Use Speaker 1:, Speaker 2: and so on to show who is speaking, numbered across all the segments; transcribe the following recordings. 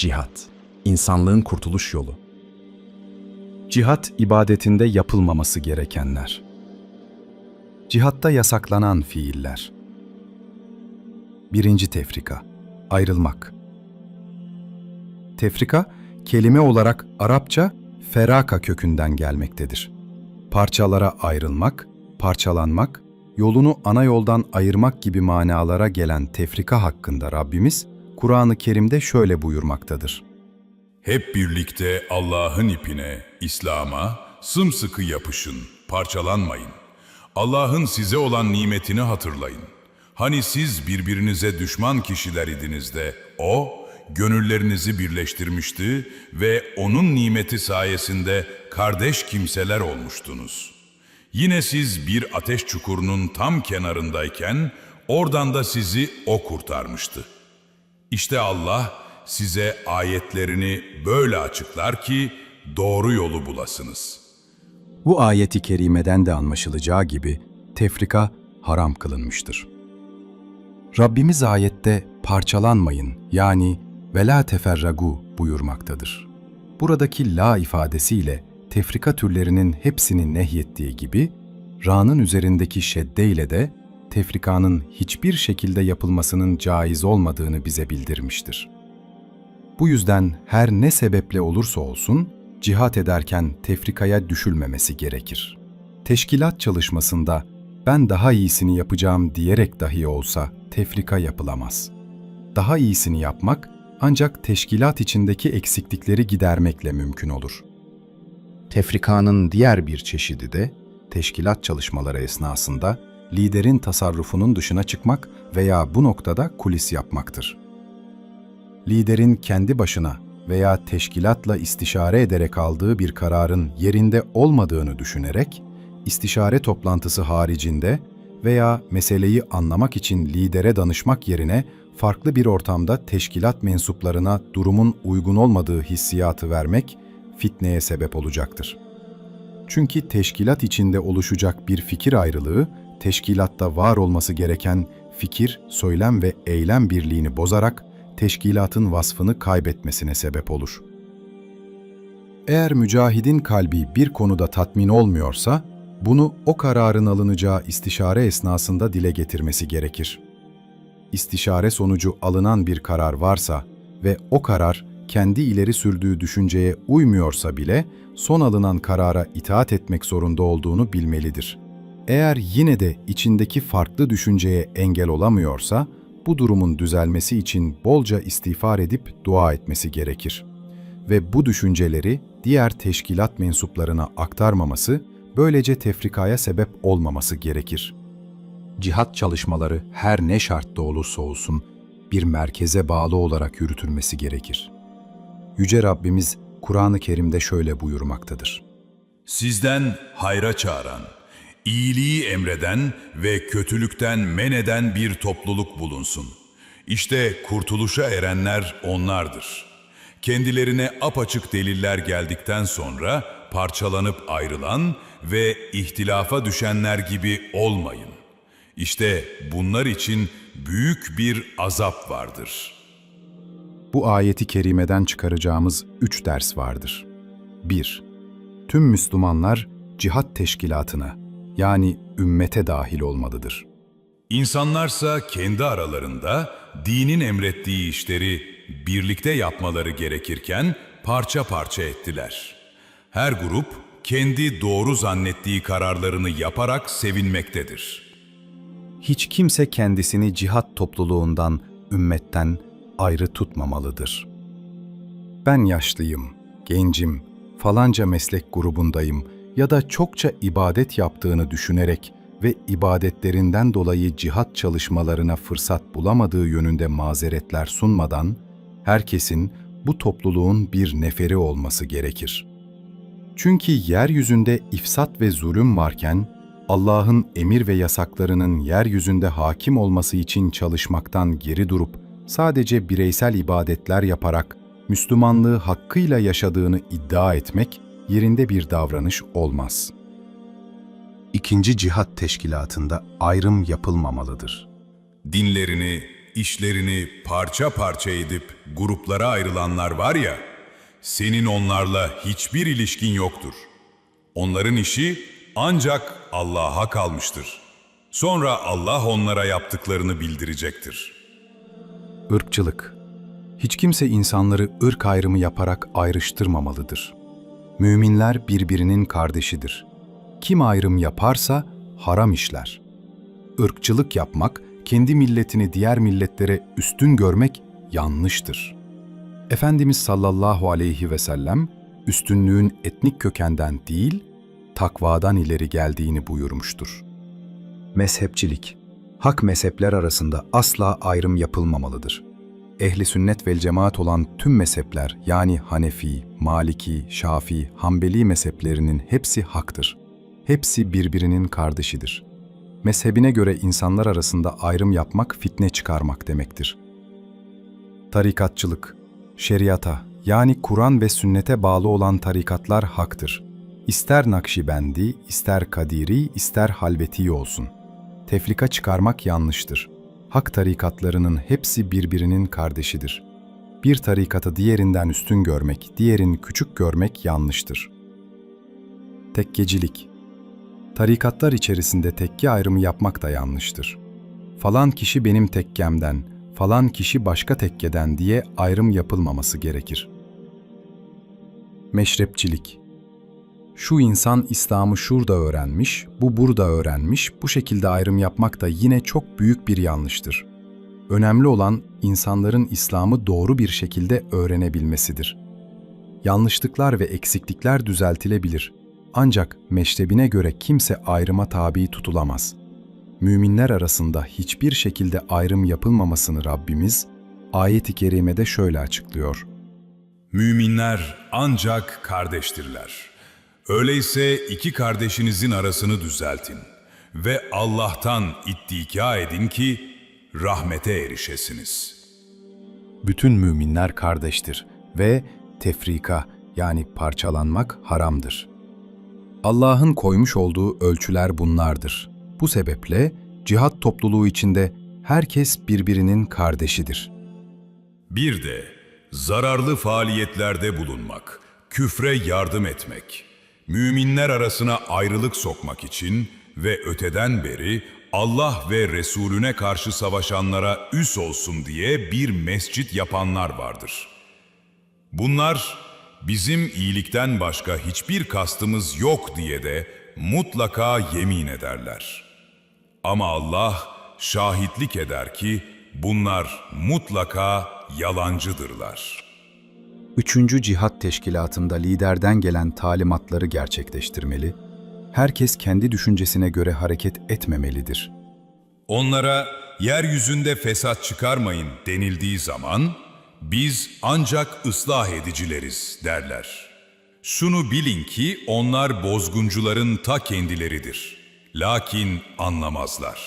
Speaker 1: Cihat, insanlığın kurtuluş yolu.
Speaker 2: Cihat ibadetinde yapılmaması gerekenler. Cihatta yasaklanan fiiller. Birinci tefrika, ayrılmak. Tefrika, kelime olarak Arapça feraka kökünden gelmektedir. Parçalara ayrılmak, parçalanmak, yolunu ana yoldan ayırmak gibi manalara gelen tefrika hakkında Rabbimiz, Kur'an-ı Kerim'de şöyle buyurmaktadır.
Speaker 3: Hep birlikte Allah'ın ipine, İslam'a sımsıkı yapışın, parçalanmayın. Allah'ın size olan nimetini hatırlayın. Hani siz birbirinize düşman kişiler idiniz de O, gönüllerinizi birleştirmişti ve O'nun nimeti sayesinde kardeş kimseler olmuştunuz. Yine siz bir ateş çukurunun tam kenarındayken oradan da sizi O kurtarmıştı. İşte Allah size ayetlerini böyle açıklar ki doğru yolu bulasınız.
Speaker 2: Bu ayeti kerimeden de anlaşılacağı gibi tefrika haram kılınmıştır. Rabbimiz ayette parçalanmayın yani vela teferragu buyurmaktadır. Buradaki la ifadesiyle tefrika türlerinin hepsini nehyettiği gibi, ra'nın üzerindeki şedde ile de tefrikanın hiçbir şekilde yapılmasının caiz olmadığını bize bildirmiştir. Bu yüzden her ne sebeple olursa olsun, cihat ederken tefrikaya düşülmemesi gerekir. Teşkilat çalışmasında ben daha iyisini yapacağım diyerek dahi olsa tefrika yapılamaz. Daha iyisini yapmak ancak teşkilat içindeki eksiklikleri gidermekle mümkün olur. Tefrikanın diğer bir çeşidi de teşkilat çalışmaları esnasında liderin tasarrufunun dışına çıkmak veya bu noktada kulis yapmaktır. Liderin kendi başına veya teşkilatla istişare ederek aldığı bir kararın yerinde olmadığını düşünerek, istişare toplantısı haricinde veya meseleyi anlamak için lidere danışmak yerine farklı bir ortamda teşkilat mensuplarına durumun uygun olmadığı hissiyatı vermek fitneye sebep olacaktır. Çünkü teşkilat içinde oluşacak bir fikir ayrılığı, teşkilatta var olması gereken fikir, söylem ve eylem birliğini bozarak teşkilatın vasfını kaybetmesine sebep olur. Eğer mücahidin kalbi bir konuda tatmin olmuyorsa, bunu o kararın alınacağı istişare esnasında dile getirmesi gerekir. İstişare sonucu alınan bir karar varsa ve o karar kendi ileri sürdüğü düşünceye uymuyorsa bile son alınan karara itaat etmek zorunda olduğunu bilmelidir. Eğer yine de içindeki farklı düşünceye engel olamıyorsa, bu durumun düzelmesi için bolca istiğfar edip dua etmesi gerekir. Ve bu düşünceleri diğer teşkilat mensuplarına aktarmaması, böylece tefrikaya sebep olmaması gerekir. Cihat çalışmaları her ne şartta olursa olsun bir merkeze bağlı olarak yürütülmesi gerekir. Yüce Rabbimiz Kur'an-ı Kerim'de şöyle buyurmaktadır.
Speaker 3: Sizden hayra çağıran, iyiliği emreden ve kötülükten men eden bir topluluk bulunsun. İşte kurtuluşa erenler onlardır. Kendilerine apaçık deliller geldikten sonra parçalanıp ayrılan ve ihtilafa düşenler gibi olmayın. İşte bunlar için büyük bir azap vardır.
Speaker 2: Bu ayeti kerimeden çıkaracağımız üç ders vardır. 1. Tüm Müslümanlar cihat teşkilatına yani ümmete dahil olmalıdır.
Speaker 3: İnsanlarsa kendi aralarında dinin emrettiği işleri birlikte yapmaları gerekirken parça parça ettiler. Her grup kendi doğru zannettiği kararlarını yaparak sevinmektedir.
Speaker 2: Hiç kimse kendisini cihat topluluğundan, ümmetten ayrı tutmamalıdır. Ben yaşlıyım, gencim, falanca meslek grubundayım ya da çokça ibadet yaptığını düşünerek ve ibadetlerinden dolayı cihat çalışmalarına fırsat bulamadığı yönünde mazeretler sunmadan, herkesin bu topluluğun bir neferi olması gerekir. Çünkü yeryüzünde ifsat ve zulüm varken, Allah'ın emir ve yasaklarının yeryüzünde hakim olması için çalışmaktan geri durup, sadece bireysel ibadetler yaparak Müslümanlığı hakkıyla yaşadığını iddia etmek yerinde bir davranış olmaz. İkinci cihat teşkilatında ayrım yapılmamalıdır.
Speaker 3: Dinlerini işlerini parça parça edip gruplara ayrılanlar var ya, senin onlarla hiçbir ilişkin yoktur. Onların işi ancak Allah'a kalmıştır. Sonra Allah onlara yaptıklarını bildirecektir.
Speaker 2: Irkçılık. Hiç kimse insanları ırk ayrımı yaparak ayrıştırmamalıdır. Müminler birbirinin kardeşidir. Kim ayrım yaparsa haram işler. Irkçılık yapmak, kendi milletini diğer milletlere üstün görmek yanlıştır. Efendimiz sallallahu aleyhi ve sellem, üstünlüğün etnik kökenden değil, takvadan ileri geldiğini buyurmuştur. Mezhepçilik Hak mezhepler arasında asla ayrım yapılmamalıdır. Ehli sünnet vel cemaat olan tüm mezhepler yani Hanefi, Maliki, Şafii, Hanbeli mezheplerinin hepsi haktır. Hepsi birbirinin kardeşidir. Mezhebine göre insanlar arasında ayrım yapmak fitne çıkarmak demektir. Tarikatçılık, şeriata yani Kur'an ve sünnete bağlı olan tarikatlar haktır. İster Nakşibendi, ister Kadiri, ister Halveti olsun. Tefrika çıkarmak yanlıştır. Hak tarikatlarının hepsi birbirinin kardeşidir. Bir tarikatı diğerinden üstün görmek, diğerini küçük görmek yanlıştır. Tekkecilik Tarikatlar içerisinde tekke ayrımı yapmak da yanlıştır. Falan kişi benim tekkemden, falan kişi başka tekkeden diye ayrım yapılmaması gerekir. Meşrepçilik Şu insan İslam'ı şurada öğrenmiş, bu burada öğrenmiş, bu şekilde ayrım yapmak da yine çok büyük bir yanlıştır. Önemli olan insanların İslam'ı doğru bir şekilde öğrenebilmesidir. Yanlışlıklar ve eksiklikler düzeltilebilir. Ancak meşrebine göre kimse ayrıma tabi tutulamaz. Müminler arasında hiçbir şekilde ayrım yapılmamasını Rabbimiz ayet-i kerimede şöyle açıklıyor.
Speaker 3: Müminler ancak kardeştirler. Öyleyse iki kardeşinizin arasını düzeltin ve Allah'tan ittika edin ki rahmete erişesiniz.
Speaker 2: Bütün müminler kardeştir ve tefrika yani parçalanmak haramdır. Allah'ın koymuş olduğu ölçüler bunlardır. Bu sebeple cihat topluluğu içinde herkes birbirinin kardeşidir.
Speaker 3: Bir de zararlı faaliyetlerde bulunmak, küfre yardım etmek, müminler arasına ayrılık sokmak için ve öteden beri Allah ve Resulüne karşı savaşanlara üs olsun diye bir mescit yapanlar vardır. Bunlar bizim iyilikten başka hiçbir kastımız yok diye de mutlaka yemin ederler. Ama Allah şahitlik eder ki bunlar mutlaka yalancıdırlar.
Speaker 2: Üçüncü Cihat Teşkilatı'nda liderden gelen talimatları gerçekleştirmeli, herkes kendi düşüncesine göre hareket etmemelidir.
Speaker 3: Onlara yeryüzünde fesat çıkarmayın denildiği zaman biz ancak ıslah edicileriz derler. Şunu bilin ki onlar bozguncuların ta kendileridir. Lakin anlamazlar.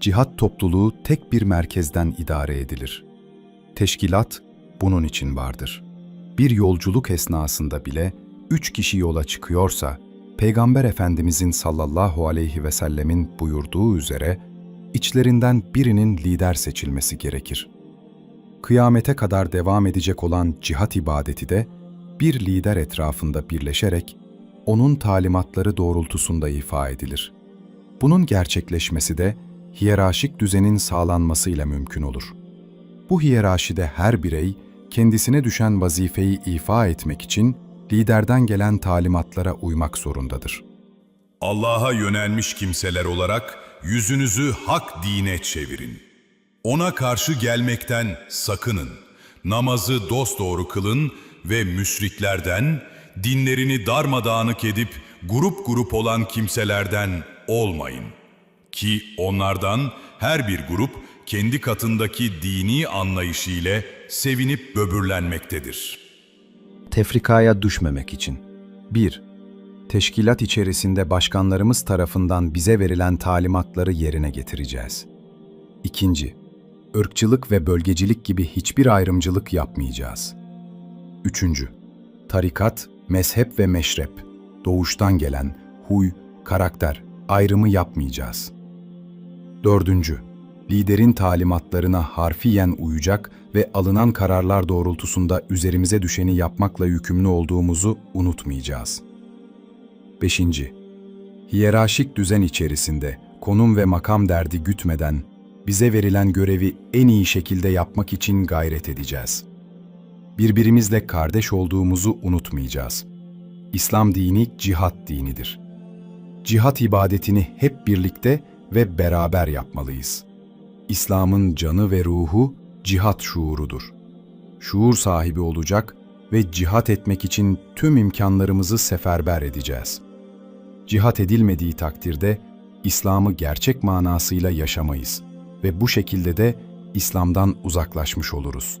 Speaker 2: Cihat topluluğu tek bir merkezden idare edilir. Teşkilat bunun için vardır. Bir yolculuk esnasında bile üç kişi yola çıkıyorsa, Peygamber Efendimizin sallallahu aleyhi ve sellemin buyurduğu üzere, içlerinden birinin lider seçilmesi gerekir. Kıyamete kadar devam edecek olan cihat ibadeti de, bir lider etrafında birleşerek, onun talimatları doğrultusunda ifa edilir. Bunun gerçekleşmesi de, hiyerarşik düzenin sağlanmasıyla mümkün olur. Bu hiyerarşide her birey, kendisine düşen vazifeyi ifa etmek için liderden gelen talimatlara uymak zorundadır.
Speaker 3: Allah'a yönelmiş kimseler olarak yüzünüzü hak dine çevirin. Ona karşı gelmekten sakının. Namazı dosdoğru kılın ve müşriklerden, dinlerini darmadağınık edip grup grup olan kimselerden olmayın. Ki onlardan her bir grup kendi katındaki dini anlayışı ile sevinip böbürlenmektedir.
Speaker 2: Tefrikaya düşmemek için 1. Teşkilat içerisinde başkanlarımız tarafından bize verilen talimatları yerine getireceğiz. 2. Irkçılık ve bölgecilik gibi hiçbir ayrımcılık yapmayacağız. 3. Tarikat, mezhep ve meşrep, doğuştan gelen huy, karakter ayrımı yapmayacağız. 4. liderin talimatlarına harfiyen uyacak ve alınan kararlar doğrultusunda üzerimize düşeni yapmakla yükümlü olduğumuzu unutmayacağız. 5. Hiyerarşik düzen içerisinde konum ve makam derdi gütmeden bize verilen görevi en iyi şekilde yapmak için gayret edeceğiz. Birbirimizle kardeş olduğumuzu unutmayacağız. İslam dini cihat dinidir. Cihat ibadetini hep birlikte ve beraber yapmalıyız. İslam'ın canı ve ruhu cihat şuurudur. Şuur sahibi olacak ve cihat etmek için tüm imkanlarımızı seferber edeceğiz. Cihat edilmediği takdirde İslam'ı gerçek manasıyla yaşamayız ve bu şekilde de İslam'dan uzaklaşmış oluruz.